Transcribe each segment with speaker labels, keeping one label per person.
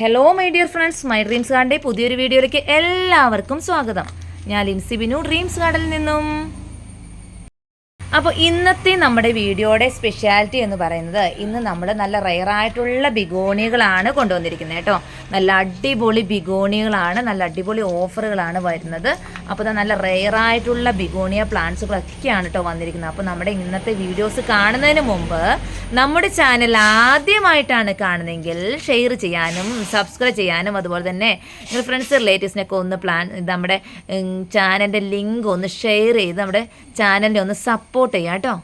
Speaker 1: Hello my dear friends my dreams ഗാർഡിന്റെ പുതിയൊരു വീഡിയോയിലേക്ക് എല്ലാവർക്കും സ്വാഗതം. ഞാൻ ലിൻസി ബിനു ഡ്രീംസ് ഗാർഡനിൽ നിന്നും. അപ്പോൾ ഇന്നത്തെ നമ്മുടെ വീഡിയോയുടെ സ്പെഷ്യാലിറ്റി എന്ന് പറയുന്നത് ഇന്ന് നമ്മൾ നല്ല റയറായിട്ടുള്ള ബിഗോണികളാണ് കൊണ്ടുവന്നിരിക്കുന്നത് കേട്ടോ. നല്ല അടിപൊളി ബിഗോണികളാണ് നല്ല അടിപൊളി ഓഫറുകളാണ് വരുന്നത്. അപ്പോൾ നല്ല റയറായിട്ടുള്ള ബിഗോണിയ പ്ലാന്റ്സുകളൊക്കെയാണ് കേട്ടോ വന്നിരിക്കുന്നത്. അപ്പോൾ നമ്മുടെ ഇന്നത്തെ വീഡിയോസ് കാണുന്നതിന് മുമ്പ് നമ്മുടെ ചാനൽ ആദ്യമായിട്ടാണ് കാണുന്നതെങ്കിൽ ഷെയർ ചെയ്യാനും സബ്സ്ക്രൈബ് ചെയ്യാനും അതുപോലെ തന്നെ നിങ്ങൾ ഫ്രണ്ട്സ് റിലേറ്റീവ്സിനൊക്കെ ഒന്ന് പ്ലാൻ നമ്മുടെ ചാനലിന്റെ ലിങ്ക് ഒന്ന് ഷെയർ ചെയ്ത് നമ്മുടെ ചാനലിനെ ഒന്ന് സപ്പോർട്ട് ചെയ്യാം കേട്ടോ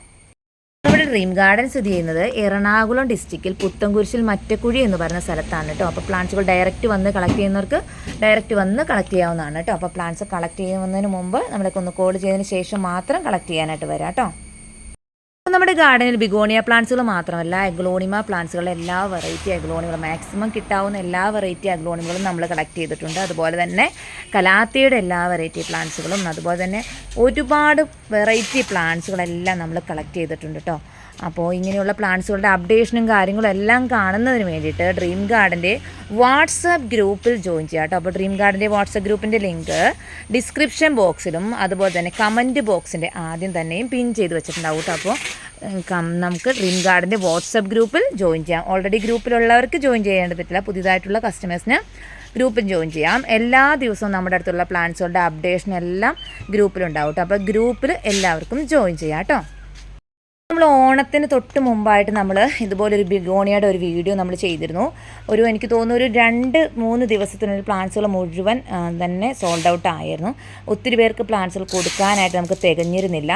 Speaker 1: നമ്മുടെ ഡ്രീം ഗാർഡൻ സ്ഥിതി ചെയ്യുന്നത് എറണാകുളം ഡിസ്ട്രിക്റ്റിൽ പുത്തൻകുരിശിൽ മറ്റക്കുഴി എന്ന് പറയുന്ന സ്ഥലത്താണ് കേട്ടോ. അപ്പോൾ പ്ലാന്റ്സുകൾ ഡയറക്റ്റ് വന്ന് കളക്ട് ചെയ്യുന്നവർക്ക് ഡയറക്റ്റ് വന്ന് കളക്ട് ചെയ്യാവുന്നതാണ് കേട്ടോ. അപ്പോൾ പ്ലാന്റ്സ് കളക്ട് ചെയ്യുന്നതിന് മുമ്പ് നമ്മളൊക്കെ ഒന്ന് കോൾ ചെയ്തതിന് ശേഷം മാത്രം കളക്ട് ചെയ്യാനായിട്ട് വരാം കേട്ടോ. അപ്പോൾ നമ്മുടെ ഗാർഡനിൽ ബിഗോണിയ പ്ലാന്റ്സുകൾ മാത്രമല്ല എഗ്ലോണിമ പ്ലാന്റ്സുകളുടെ എല്ലാ വെറൈറ്റി എഗ്ലോണികളും മാക്സിമം കിട്ടാവുന്ന എല്ലാ വെറൈറ്റി എഗ്ലോണികളും നമ്മൾ കളക്ട് ചെയ്തിട്ടുണ്ട്. അതുപോലെ തന്നെ കലാത്തിയുടെ എല്ലാ വെറൈറ്റി പ്ലാന്റ്സുകളും അതുപോലെ തന്നെ ഒരുപാട് വെറൈറ്റി പ്ലാന്റ്സുകളെല്ലാം നമ്മൾ കളക്ട് ചെയ്തിട്ടുണ്ട് കേട്ടോ അപ്പോൾ ഇങ്ങനെയുള്ള പ്ലാന്റ്സുകളുടെ അപ്ഡേഷനും കാര്യങ്ങളും എല്ലാം കാണുന്നതിന് വേണ്ടിയിട്ട് ഡ്രീം ഗാർഡന്റെ വാട്സപ്പ് ഗ്രൂപ്പിൽ ജോയിൻ ചെയ്യാം കേട്ടോ. അപ്പോൾ ഡ്രീം ഗാർഡന്റെ വാട്സപ്പ് ഗ്രൂപ്പിന്റെ ലിങ്ക് ഡിസ്ക്രിപ്ഷൻ ബോക്സിലും അതുപോലെ തന്നെ കമന്റ് ബോക്സിന്റെ ആദ്യം തന്നെയും പിൻ ചെയ്ത് വെച്ചിട്ടുണ്ടാവും കേട്ടോ. അപ്പോൾ നമുക്ക് ഡ്രീം ഗാർഡന്റെ വാട്സപ്പ് ഗ്രൂപ്പിൽ ജോയിൻ ചെയ്യാം. ഓൾറെഡി ഗ്രൂപ്പിലുള്ളവർക്ക് ജോയിൻ ചെയ്യേണ്ടതില്ല പുതിയതായിട്ടുള്ള കസ്റ്റമേഴ്സിന് ഗ്രൂപ്പിൽ ജോയിൻ ചെയ്യാം. എല്ലാ ദിവസവും നമ്മുടെ അടുത്തുള്ള പ്ലാൻസുകളുടെ അപ്ഡേഷനെല്ലാം ഗ്രൂപ്പിലുണ്ടാവും കേട്ടോ. അപ്പോൾ ഗ്രൂപ്പിൽ എല്ലാവർക്കും ജോയിൻ ചെയ്യാം കേട്ടോ. നമ്മൾ ഓണത്തിന് തൊട്ട് മുമ്പായിട്ട് നമ്മൾ ഇതുപോലൊരു ബിഗോണിയുടെ ഒരു വീഡിയോ നമ്മൾ ചെയ്തിരുന്നു. ഒരു എനിക്ക് തോന്നുന്നു ഒരു രണ്ട് മൂന്ന് ദിവസത്തിനുള്ളിൽ പ്ലാന്റ്സുകൾ മുഴുവൻ തന്നെ സോൾഡ് ഔട്ട് ആയിരുന്നു. ഒത്തിരി പേർക്ക് പ്ലാന്റ്സുകൾ കൊടുക്കാനായിട്ട് നമുക്ക് തികഞ്ഞിരുന്നില്ല.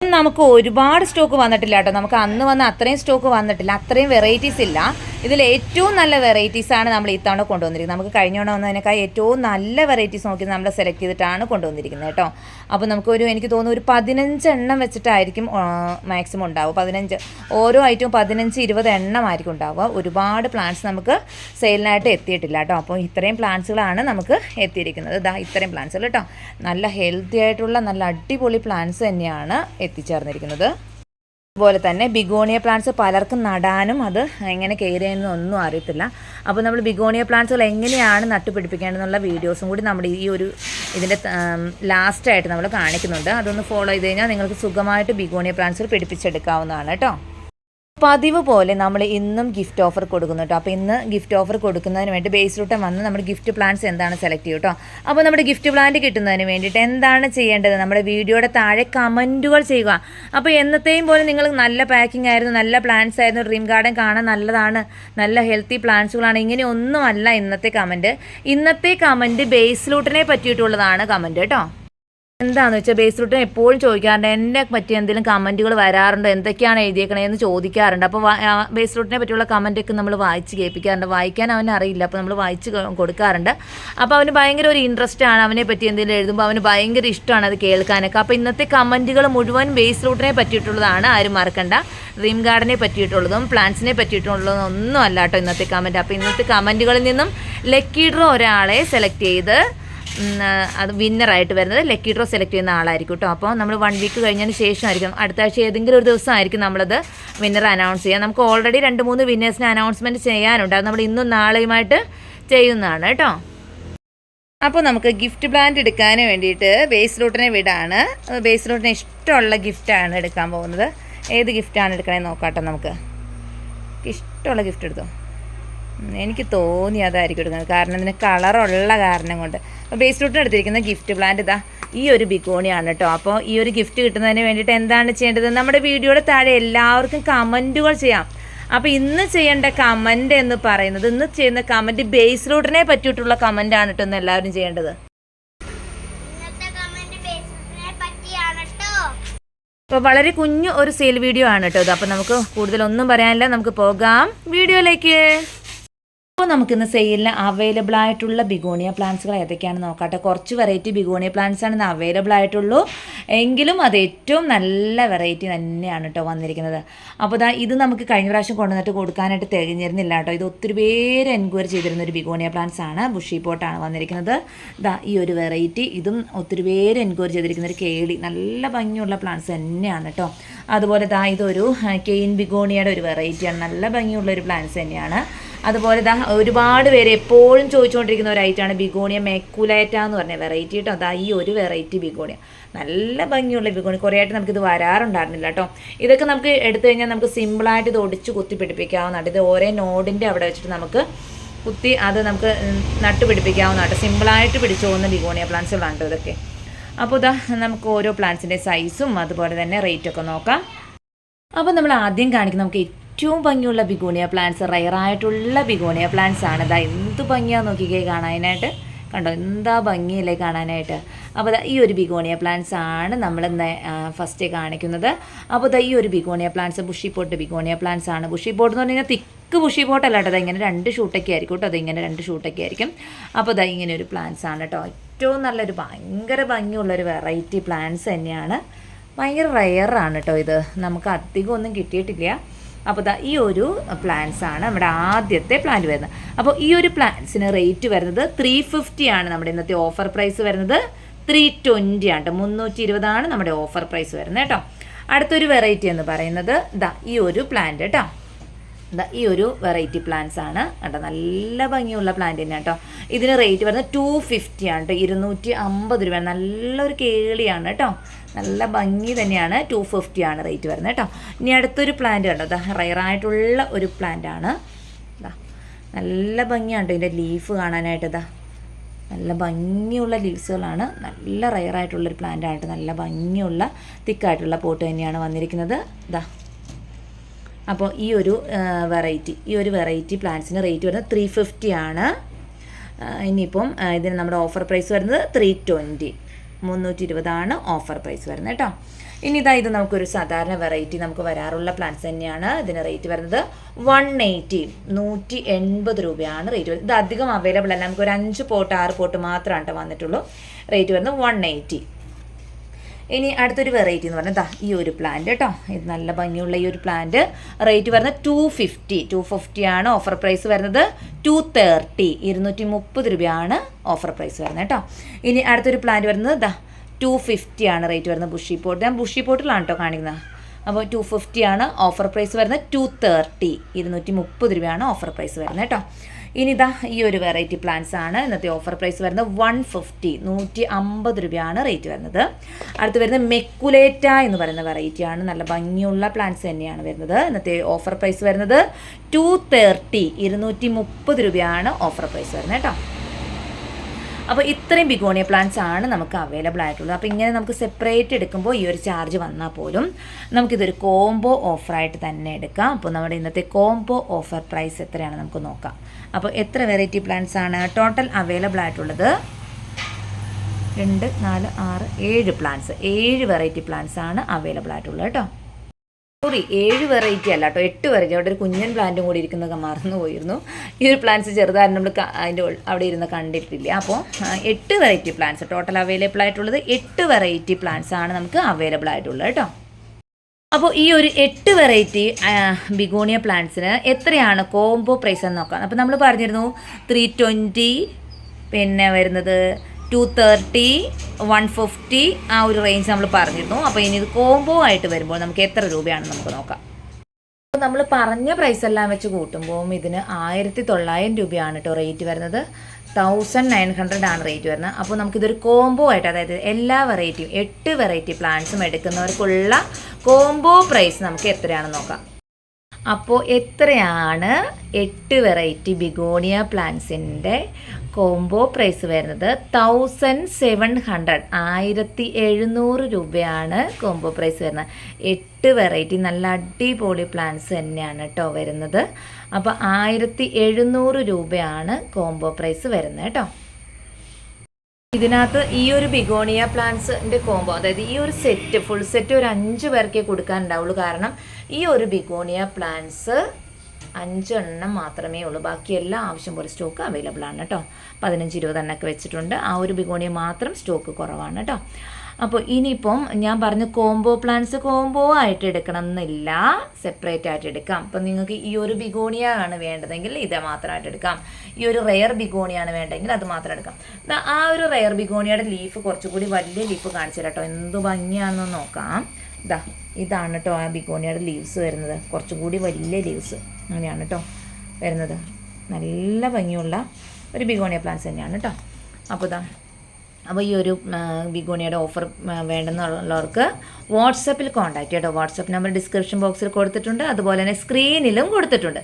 Speaker 1: നമുക്ക് ഒരുപാട് സ്റ്റോക്ക് വന്നിട്ടില്ല കേട്ടോ. നമുക്ക് അന്ന് വന്ന അത്രയും സ്റ്റോക്ക് വന്നിട്ടില്ല. അത്രയും വെറൈറ്റീസ് ഇല്ല. ഇതിൽ ഏറ്റവും നല്ല വെറൈറ്റീസ് ആണ് നമ്മൾ ഇത്തവണ കൊണ്ടുവന്നിരിക്കുന്നത്. നമുക്ക് കഴിഞ്ഞ തവണ വന്നതിനേക്കാൾ ഏറ്റവും നല്ല വെറൈറ്റീസ് നോക്കി നമ്മൾ സെലക്ട് ചെയ്തിട്ടാണ് കൊണ്ടുവന്നിരിക്കുന്നത് കേട്ടോ. അപ്പോൾ നമുക്കൊരു എനിക്ക് തോന്നുന്നു ഒരു പതിനഞ്ച് എണ്ണം വെച്ചിട്ടായിരിക്കും മാക്സിമം ഉണ്ടാവുക. പതിനഞ്ച് ഓരോ ഐറ്റവും പതിനഞ്ച് ഇരുപത് എണ്ണമായിരിക്കും ഉണ്ടാവുക. ഒരുപാട് പ്ലാന്റ്സ് നമുക്ക് സെയിലിനായിട്ട് എത്തിയിട്ടില്ല കേട്ടോ. അപ്പോൾ ഇത്രയും പ്ലാന്റ്സുകളാണ് നമുക്ക് എത്തിയിരിക്കുന്നത്. ഇതാ ഇത്രയും പ്ലാന്റ്സുകൾ കേട്ടോ. നല്ല ഹെൽത്തി ആയിട്ടുള്ള നല്ല അടിപൊളി പ്ലാന്റ്സ് തന്നെയാണ് എത്തിച്ചേർന്നിരിക്കുന്നത്. അതുപോലെ തന്നെ ബിഗോണിയ പ്ലാന്റ്സ് പലർക്കും നടാനും അത് എങ്ങനെ കെയർ ചെയ്യുന്നതൊന്നും അറിയത്തില്ല. അപ്പോൾ നമ്മൾ ബിഗോണിയ പ്ലാന്റ്സുകൾ എങ്ങനെയാണ് നട്ടുപിടിപ്പിക്കേണ്ടതെന്നുള്ള വീഡിയോസും കൂടി നമ്മുടെ ഈ ഒരു ഇതിന്റെ ലാസ്റ്റായിട്ട് നമ്മൾ കാണിക്കുന്നുണ്ട്. അതൊന്ന് ഫോളോ ചെയ്ത് കഴിഞ്ഞാൽ നിങ്ങൾക്ക് സുഖമായിട്ട് ബിഗോണിയ പ്ലാന്റ്സുകൾ പിടിപ്പിച്ചെടുക്കാവുന്നതാണ് കേട്ടോ. പതിവ് പോലെ നമ്മൾ ഇന്നും ഗിഫ്റ്റ് ഓഫർ കൊടുക്കുന്നു കേട്ടോ. അപ്പോൾ ഇന്ന് ഗിഫ്റ്റ് ഓഫർ കൊടുക്കുന്നതിന് വേണ്ടി ബേസ് റൂട്ടം വന്ന് നമ്മുടെ ഗിഫ്റ്റ് പ്ലാൻസ് എന്താണ് സെലക്ട് ചെയ്യും കേട്ടോ. അപ്പോൾ നമ്മുടെ ഗിഫ്റ്റ് പ്ലാന്റ് കിട്ടുന്നതിന് വേണ്ടിയിട്ട് എന്താണ് ചെയ്യേണ്ടത്? നമ്മുടെ വീഡിയോയുടെ താഴെ കമന്റുകൾ ചെയ്യുക. അപ്പോൾ എന്നത്തെയും പോലെ നിങ്ങൾ നല്ല പാക്കിംഗ് ആയിരുന്നു നല്ല പ്ലാന്റ്സ് ആയിരുന്നു ഡ്രീം ഗാർഡൻ കാണാൻ നല്ലതാണ് നല്ല ഹെൽത്തി പ്ലാന്റ്സുകളാണ് ഇങ്ങനെ ഒന്നുമല്ല ഇന്നത്തെ കമന്റ് ഇന്നത്തെ കമന്റ് ബേസ് റൂട്ടിനെ പറ്റിയിട്ടുള്ളതാണ് കമന്റ് കേട്ടോ. എന്താണെന്ന് വെച്ചാൽ ബേസ് റൂട്ടിന് എപ്പോഴും ചോദിക്കാറുണ്ട് എന്നെ പറ്റി എന്തെങ്കിലും കമന്റുകൾ വരാറുണ്ടോ? എന്തൊക്കെയാണ് എഴുതിയേക്കണേന്ന് ചോദിക്കാറുണ്ട്. അപ്പോൾ ബേസ് റൂട്ടിനെ പറ്റിയുള്ള കമന്റൊക്കെ നമ്മൾ വായിച്ച് കേൾപ്പിക്കാറുണ്ട്. വായിക്കാൻ അവന് അറിയില്ല അപ്പോൾ നമ്മൾ വായിച്ച് കൊടുക്കാറുണ്ട്. അപ്പോൾ അവന് ഭയങ്കര ഒരു ഇൻട്രസ്റ്റ് ആണ് അവനെ പറ്റി എന്തെങ്കിലും എഴുതുമ്പോൾ അവന് ഭയങ്കര ഇഷ്ടമാണ് അത് കേൾക്കാനൊക്കെ. അപ്പോൾ ഇന്നത്തെ കമന്റുകൾ മുഴുവൻ ബേസ് റൂട്ടിനെ പറ്റിയിട്ടുള്ളതാണ് ആരും മറക്കണ്ട. ഡ്രീം ഗാർഡനെ പറ്റിയിട്ടുള്ളതും പ്ലാന്റ്സിനെ പറ്റിയിട്ടുള്ളതും ഒന്നും അല്ല കേട്ടോ ഇന്നത്തെ കമന്റ് അപ്പോൾ ഇന്നത്തെ കമന്റുകളിൽ നിന്നും ലക്കി ഡ്രോ ഒരാളെ സെലക്ട് ചെയ്ത് അത് വിന്നറായിട്ട് വരുന്നത് ലക്കി ഡ്രോ സെലക്ട് ചെയ്യുന്ന ആളായിരിക്കും കേട്ടോ അപ്പോൾ നമ്മൾ വൺ വീക്ക് കഴിഞ്ഞതിന് ശേഷമായിരിക്കും അടുത്ത ആഴ്ച ഏതെങ്കിലും ഒരു ദിവസമായിരിക്കും നമ്മളത് വിന്നർ അനൗൺസ് ചെയ്യുക നമുക്ക് ഓൾറെഡി രണ്ട് മൂന്ന് വിന്നേഴ്സിന് അനൗൺസ്മെന്റ് ചെയ്യാനുണ്ട്. അത് നമ്മൾ ഇന്നും നാളെയുമായിട്ട് ചെയ്യുന്നതാണ് കേട്ടോ അപ്പോൾ നമുക്ക് ഗിഫ്റ്റ് പ്ലാന്റ് എടുക്കാൻ വേണ്ടിയിട്ട് ബേസ് റൂട്ടിനെ വിടാണ്. ബേസ് റൂട്ടിന് ഇഷ്ടമുള്ള ഗിഫ്റ്റാണ് എടുക്കാൻ പോകുന്നത്. ഏത് ഗിഫ്റ്റാണ് എടുക്കണേ നോക്കാട്ടോ നമുക്ക്. ഇഷ്ടമുള്ള ഗിഫ്റ്റ് എടുത്തോ? എനിക്ക് തോന്നി അതായിരിക്കും എടുക്കുന്നത്. കാരണം ഇതിന് കളറുള്ള കാരണം കൊണ്ട്. അപ്പോൾ ബേസ് റൂട്ടിന് എടുത്തിരിക്കുന്ന ഗിഫ്റ്റ് പ്ലാന്റ് ഇതാ ഈ ഒരു ബിഗോണിയാണ് കേട്ടോ അപ്പോൾ ഈ ഒരു ഗിഫ്റ്റ് കിട്ടുന്നതിന് വേണ്ടിയിട്ട് എന്താണ് ചെയ്യേണ്ടത്? നമ്മുടെ വീഡിയോയുടെ താഴെ എല്ലാവർക്കും കമന്റുകൾ ചെയ്യാം. അപ്പോൾ ഇന്ന് ചെയ്യേണ്ട കമന്റ് എന്ന് പറയുന്നത് ഇന്ന് ചെയ്യുന്ന കമന്റ് ബേസ് റൂട്ടിനെ പറ്റിയിട്ടുള്ള കമന്റ് ആണ് കേട്ടോ ഇന്ന് എല്ലാവരും ചെയ്യേണ്ടത്. അപ്പോൾ വളരെ കുഞ്ഞു ഒരു സെയിൽ വീഡിയോ ആണ് കേട്ടോ ഇത്. അപ്പോൾ നമുക്ക് കൂടുതലൊന്നും പറയാനില്ല. നമുക്ക് പോകാം. വീഡിയോയിലേക്ക്. അപ്പോൾ നമുക്കിന്ന് സെയിലിന് അവൈലബിൾ ആയിട്ടുള്ള ബിഗോണിയ പ്ലാന്റ്സുകൾ ഏതൊക്കെയാണ് നോക്കാട്ടെ. കുറച്ച് വെറൈറ്റി ബിഗോണിയ പ്ലാന്റ്സ് ആണ് ഇന്ന് അവൈലബിൾ ആയിട്ടുള്ളൂ. എങ്കിലും അത് ഏറ്റവും നല്ല വെറൈറ്റി തന്നെയാണ് കേട്ടോ വന്നിരിക്കുന്നത്. അപ്പോൾ ദാ ഇത് നമുക്ക് കഴിഞ്ഞ പ്രാവശ്യം കൊണ്ടുവന്നിട്ട് കൊടുക്കാനായിട്ട് തികഞ്ഞിരുന്നില്ല കേട്ടോ ഇത് ഒത്തിരി പേര് എൻക്വയറി ചെയ്തിരുന്ന ഒരു ബിഗോണിയ പ്ലാന്റ്സ് ആണ്. ബുഷി പോട്ടാണ് വന്നിരിക്കുന്നത്. ഇതാ ഈ ഒരു വെറൈറ്റി ഇതും ഒത്തിരി പേര് എൻക്വയറി ചെയ്തിരിക്കുന്ന ഒരു കേളി. നല്ല ഭംഗിയുള്ള പ്ലാന്റ്സ് തന്നെയാണ് കേട്ടോ അതുപോലെ ദാ ഇതൊരു കെയിൻ ബിഗോണിയയുടെ ഒരു വെറൈറ്റിയാണ് നല്ല ഭംഗിയുള്ള ഒരു പ്ലാന്റ്സ് തന്നെയാണ്. അതുപോലെ ദാ ഒരുപാട് പേര് എപ്പോഴും ചോദിച്ചുകൊണ്ടിരിക്കുന്ന ഒരു ഐറ്റമാണ് ബിഗോണിയ മെക്കുലേറ്റ എന്ന് പറഞ്ഞ വെറൈറ്റി കേട്ടോ അതാ ഈ ഒരു വെറൈറ്റി ബിഗോണിയ. നല്ല ഭംഗിയുള്ള ബിഗോണി കുറേ ആയിട്ട് നമുക്കിത് വരാറുണ്ടായിരുന്നില്ല കേട്ടോ ഇതൊക്കെ നമുക്ക് എടുത്തു കഴിഞ്ഞാൽ നമുക്ക് സിമ്പിളായിട്ട് ഇത് ഒടിച്ച് കുത്തി പിടിപ്പിക്കാവുന്നതാണ്. ഇത് ഓരോ നോഡിന്റെ അവിടെ വെച്ചിട്ട് നമുക്ക് കുത്തി അത് നമുക്ക് നട്ട് പിടിപ്പിക്കാവുന്നതാണ് സിമ്പിളായിട്ട് പിടിച്ചു പോകുന്ന ബിഗോണിയ പ്ലാന്റ്സുകളാണ് കേട്ടോ ഇതൊക്കെ. അപ്പോൾ ഇതാ നമുക്ക് ഓരോ പ്ലാന്റ്സിന്റെ സൈസും അതുപോലെ തന്നെ റേറ്റൊക്കെ നോക്കാം. അപ്പോൾ നമ്മൾ ആദ്യം കാണിക്കുന്ന നമുക്ക് ഏറ്റവും ഭംഗിയുള്ള ബിഗോണിയ പ്ലാന്റ്സ് റയറായിട്ടുള്ള ബിഗോണിയ പ്ലാന്റ്സ് ആണ്. ഇതാ എന്ത് ഭംഗിയാണെന്ന് നോക്കിക്കേ കാണാനായിട്ട്. കണ്ടോ എന്താ ഭംഗിയല്ലേ കാണാനായിട്ട്. അപ്പോൾ ഈ ഒരു ബിഗോണിയ പ്ലാന്റ്സ് ആണ് നമ്മൾ ഫസ്റ്റ് കാണിക്കുന്നത്. അപ്പോൾ ദാ ഈ ഒരു begonia plants bushy pot begonia plants ആണ്. ബുഷി പോട്ട് എന്ന് പറഞ്ഞാൽ തിക്ക് ബുഷി പോട്ട് പോട്ടല്ല കേട്ടോ. ഇങ്ങനെ രണ്ട് ഷൂട്ടൊക്കെ ആയിരിക്കും കേട്ടോ. അതിങ്ങനെ രണ്ട് ഷൂട്ടൊക്കെ ആയിരിക്കും. അപ്പോൾ ദാ ഇങ്ങനെ ഒരു പ്ലാന്റ്സ് ആണ് കേട്ടോ. ഏറ്റവും നല്ലൊരു ഭയങ്കര ഭംഗിയുള്ളൊരു വെറൈറ്റി പ്ലാന്റ്സ് തന്നെയാണ്. ഭയങ്കര റയറാണ് കേട്ടോ ഇത്. നമുക്ക് അധികം ഒന്നും കിട്ടിയിട്ടില്ല. അപ്പോൾ ദാ ഈ ഒരു പ്ലാന്റ്സ് ആണ് നമ്മുടെ ആദ്യത്തെ പ്ലാന്റ് വരുന്നത്. അപ്പോൾ ഈ ഒരു പ്ലാന്റ്സിന് റേറ്റ് വരുന്നത് ത്രീ ഫിഫ്റ്റി ആണ് നമ്മുടെ ഇന്നത്തെ ഓഫർ പ്രൈസ് വരുന്നത് ത്രീ ട്വന്റി ആണ് കേട്ടോ മുന്നൂറ്റി ഇരുപതാണ് നമ്മുടെ ഓഫർ പ്രൈസ് വരുന്നത് കേട്ടോ. അടുത്തൊരു വെറൈറ്റി എന്ന് പറയുന്നത് ദാ ഈ ഒരു പ്ലാന്റ് കേട്ടോ ദാ ഈ ഒരു വെറൈറ്റി പ്ലാന്റ്സ് ആണ്. കേട്ടോ നല്ല ഭംഗിയുള്ള പ്ലാന്റ് തന്നെ കേട്ടോ ഇതിന് റേറ്റ് വരുന്നത് ടു ഫിഫ്റ്റി ആണ് കേട്ടോ ഇരുന്നൂറ്റി അമ്പത് രൂപ നല്ലൊരു കേളിയാണ് കേട്ടോ നല്ല ഭംഗി തന്നെയാണ് ടു ഫിഫ്റ്റി ആണ് റേറ്റ് വരുന്നത് കേട്ടോ. ഇനി അടുത്തൊരു പ്ലാന്റ് കണ്ടോ? അതാ റയറായിട്ടുള്ള ഒരു പ്ലാന്റ് ആണ്. ദാ നല്ല ഭംഗിയാണ് ഇതിന്റെ ലീഫ് കാണാനായിട്ട്. ഇതാ നല്ല ഭംഗിയുള്ള ലീവ്സുകളാണ് നല്ല റയറായിട്ടുള്ളൊരു പ്ലാന്റ് ആയിട്ട് നല്ല ഭംഗിയുള്ള തിക്കായിട്ടുള്ള പോട്ട് തന്നെയാണ് വന്നിരിക്കുന്നത്. ഇതാ അപ്പോൾ ഈ ഒരു വെറൈറ്റി ഈ ഒരു വെറൈറ്റി പ്ലാന്റ്സിന് റേറ്റ് വരുന്നത് ത്രീ ഫിഫ്റ്റി ആണ്. ഇനിയിപ്പം ഇതിന് നമ്മുടെ ഓഫർ പ്രൈസ് വരുന്നത് ത്രീ ട്വന്റി മുന്നൂറ്റി ഇരുപതാണ് ഓഫർ പ്രൈസ് വരുന്നത് കേട്ടോ. ഇനി ഇതാ ഇത് നമുക്കൊരു സാധാരണ വെറൈറ്റി നമുക്ക് വരാറുള്ള പ്ലാന്റ്സ് തന്നെയാണ്. ഇതിന് റേറ്റ് വരുന്നത് വൺ എയ്റ്റി നൂറ്റി എൺപത് രൂപയാണ് റേറ്റ് വരുന്നത്. ഇത് അധികം അവൈലബിൾ അല്ല. നമുക്ക് ഒരു അഞ്ച് പോട്ട് ആറ് പോട്ട് മാത്രമാണ് കേട്ടോ വന്നിട്ടുള്ളൂ. റേറ്റ് വരുന്നത് വൺ എയ്റ്റി ഇനി അടുത്തൊരു വെറൈറ്റി എന്ന് പറഞ്ഞാൽ ഈ ഒരു പ്ലാന്റ് കേട്ടോ ഇത് നല്ല ഭംഗിയുള്ള ഈ ഒരു പ്ലാന്റ് റേറ്റ് വരുന്നത് ടു ഫിഫ്റ്റി ടു ഫിഫ്റ്റി ആണ് ഓഫർ പ്രൈസ് വരുന്നത് ടു തേർട്ടി ഇരുന്നൂറ്റി മുപ്പത് രൂപയാണ് ഓഫർ പ്രൈസ് വരുന്നത് കേട്ടോ ഇനി അടുത്തൊരു പ്ലാന്റ് വരുന്നത് ദാ ടു ഫിഫ്റ്റി ആണ് റേറ്റ് വരുന്നത് ബുഷി പോട്ട് ഞാൻ ബുഷി പോട്ടിലാണ് കേട്ടോ കാണിക്കുന്നത് അപ്പോൾ ടു ഫിഫ്റ്റി ആണ് ഓഫർ പ്രൈസ് വരുന്നത് ടു തേർട്ടി ഇരുന്നൂറ്റി മുപ്പത് രൂപയാണ് ഓഫർ പ്രൈസ് വരുന്നത് കേട്ടോ ഇനി ഇതാ ഈ ഒരു വെറൈറ്റി പ്ലാന്റ്സ് ആണ് ഇന്നത്തെ ഓഫർ പ്രൈസ് വരുന്നത് വൺ ഫിഫ്റ്റി നൂറ്റി അമ്പത് രൂപയാണ് റേറ്റ് വരുന്നത്. അടുത്ത് വരുന്നത് മെക്കുലേറ്റ എന്ന് പറയുന്ന വെറൈറ്റിയാണ് നല്ല ഭംഗിയുള്ള പ്ലാന്റ്സ് തന്നെയാണ് വരുന്നത്. ഇന്നത്തെ ഓഫർ പ്രൈസ് വരുന്നത് ടു തേർട്ടി ഇരുന്നൂറ്റി മുപ്പത് രൂപയാണ് ഓഫർ പ്രൈസ് വരുന്നത് കേട്ടോ. അപ്പോൾ ഇത്രയും ബിഗോണിയ പ്ലാന്റ്സ് ആണ് നമുക്ക് അവൈലബിൾ ആയിട്ടുള്ളത്. അപ്പോൾ ഇങ്ങനെ നമുക്ക് സെപ്പറേറ്റ് എടുക്കുമ്പോൾ ഈ ഒരു ചാർജ് വന്നാൽ പോലും നമുക്കിതൊരു കോംബോ ഓഫറായിട്ട് തന്നെ എടുക്കാം. അപ്പോൾ നമ്മുടെ ഇന്നത്തെ കോംബോ ഓഫർ പ്രൈസ് എത്രയാണ് നമുക്ക് നോക്കാം. അപ്പോൾ എത്ര വെറൈറ്റി പ്ലാന്റ്സ് ആണ് ടോട്ടൽ അവൈലബിൾ ആയിട്ടുള്ളത്? രണ്ട് നാല് ആറ് ഏഴ് പ്ലാന്റ്സ്. ഏഴ് വെറൈറ്റി പ്ലാന്റ്സ് ആണ് അവൈലബിൾ ആയിട്ടുള്ളത് കേട്ടോ. സോറി ഏഴ് വെറൈറ്റി അല്ല കേട്ടോ എട്ട് വെറൈറ്റി അവിടെ ഒരു കുഞ്ഞൻ പ്ലാന്റും കൂടി ഇരിക്കുന്നതൊക്കെ മറന്നു പോയിരുന്നു. ഈ ഒരു പ്ലാന്റ്സ് ചെറുതായിരുന്നു നമ്മൾ അതിന്റെ അവിടെ ഇരുന്ന് കണ്ടിട്ടില്ല? അപ്പോൾ എട്ട് വെറൈറ്റി പ്ലാന്റ്സ് ടോട്ടൽ അവൈലബിൾ ആയിട്ടുള്ളത് എട്ട് വെറൈറ്റി പ്ലാന്റ്സ് ആണ് നമുക്ക് അവൈലബിൾ ആയിട്ടുള്ളത് കേട്ടോ അപ്പോൾ ഈ ഒരു എട്ട് വെറൈറ്റി ബിഗോണിയ പ്ലാന്റ്സിന് എത്രയാണ് കോംബോ പ്രൈസ് എന്ന് നോക്കാം. അപ്പോൾ നമ്മൾ പറഞ്ഞിരുന്നു ത്രീ ട്വന്റി പിന്നെ വരുന്നത് ടു തേർട്ടി വൺ ഫിഫ്റ്റി ആ ഒരു റേഞ്ച് നമ്മൾ പറഞ്ഞിരുന്നു. അപ്പോൾ ഇനി ഇത് കോംബോ ആയിട്ട് വരുമ്പോൾ നമുക്ക് എത്ര രൂപയാണ് നമുക്ക് നോക്കാം. അപ്പോൾ നമ്മൾ പറഞ്ഞ പ്രൈസ് എല്ലാം വെച്ച് കൂട്ടുമ്പോൾ ഇതിന് ആയിരത്തി തൊള്ളായിരം രൂപയാണ് കേട്ടോ റേറ്റ് വരുന്നത്. തൗസൻഡ് നയൻ ഹൺഡ്രഡ് ആണ് റേറ്റ് വരുന്നത്. അപ്പോൾ നമുക്കിതൊരു കോംബോ ആയിട്ട് അതായത് എല്ലാ വെറൈറ്റിയും എട്ട് വെറൈറ്റി പ്ലാന്റ്സും എടുക്കുന്നവർക്കുള്ള കോംബോ പ്രൈസ് നമുക്ക് എത്രയാണെന്ന് നോക്കാം. അപ്പോൾ എത്രയാണ് എട്ട് വെറൈറ്റി ബിഗോണിയ പ്ലാന്റ്സിന്റെ കോംബോ പ്രൈസ് വരുന്നത്? തൗസൻഡ് സെവൻ ഹൺഡ്രഡ് ആയിരത്തി എഴുന്നൂറ് രൂപയാണ് കോംബോ പ്രൈസ് വരുന്നത്. എട്ട് വെറൈറ്റി നല്ല അടിപൊളി പ്ലാന്റ്സ് തന്നെയാണ് കേട്ടോ വരുന്നത്. അപ്പോൾ ആയിരത്തി എഴുന്നൂറ് രൂപയാണ് കോംബോ പ്രൈസ് വരുന്നത് കേട്ടോ. ഇതിനകത്ത് ഈ ഒരു ബിഗോണിയ പ്ലാന്റ്സിന്റെ കോംബോ അതായത് ഈ ഒരു സെറ്റ് ഫുൾ സെറ്റ് ഒരു അഞ്ച് പേർക്കേ കൊടുക്കാനുണ്ടാവുള്ളൂ. കാരണം ഈ ഒരു ബിഗോണിയ പ്ലാന്റ്സ് അഞ്ചെണ്ണം മാത്രമേ ഉള്ളൂ. ബാക്കി എല്ലാ ആവശ്യം പോലെ സ്റ്റോക്ക് അവൈലബിൾ ആണ് കേട്ടോ. പതിനഞ്ച് ഇരുപതെണ്ണമൊക്കെ വെച്ചിട്ടുണ്ട്. ആ ഒരു ബിഗോണിയ മാത്രം സ്റ്റോക്ക് കുറവാണ് കേട്ടോ. അപ്പോൾ ഇനിയിപ്പം ഞാൻ പറഞ്ഞു കോംബോ പ്ലാന്റ്സ് കോംബോ ആയിട്ട് എടുക്കണം എന്നില്ല സെപ്പറേറ്റ് ആയിട്ട് എടുക്കാം. അപ്പം നിങ്ങൾക്ക് ഈ ഒരു ബിഗോണിയ ആണ് വേണ്ടതെങ്കിൽ ഇത് മാത്രമായിട്ട് എടുക്കാം. ഈ ഒരു റെയർ ബിഗോണിയാണ് വേണ്ടതെങ്കിൽ അത് മാത്രം എടുക്കാം. ആ ഒരു റെയർ ബിഗോണിയുടെ ലീഫ് കുറച്ചുകൂടി വലിയ ലീഫ് കാണിച്ചു കേട്ടോ എന്ത് ഭംഗിയാണെന്ന് നോക്കാം. ഇതാ ഇതാണ് കേട്ടോ ആ ബിഗോണിയുടെ ലീവ്സ് വരുന്നത്. കുറച്ചുകൂടി വലിയ ലീവ്സ് അങ്ങനെയാണ് കേട്ടോ വരുന്നത്. നല്ല ഭംഗിയുള്ള ഒരു ബിഗോണിയ പ്ലാന്റ്സ് തന്നെയാണ് കേട്ടോ അപ്പോൾ ഇതാ അപ്പോൾ ഈ ഒരു ബിഗോണിയുടെ ഓഫർ വേണ്ടെന്നുള്ളവർക്ക് വാട്സപ്പിൽ കോൺടാക്ട് ചെയ്യട്ടോ. വാട്സപ്പ് നമ്പർ ഡിസ്ക്രിപ്ഷൻ ബോക്സിൽ കൊടുത്തിട്ടുണ്ട്. അതുപോലെ തന്നെ സ്ക്രീനിലും കൊടുത്തിട്ടുണ്ട്.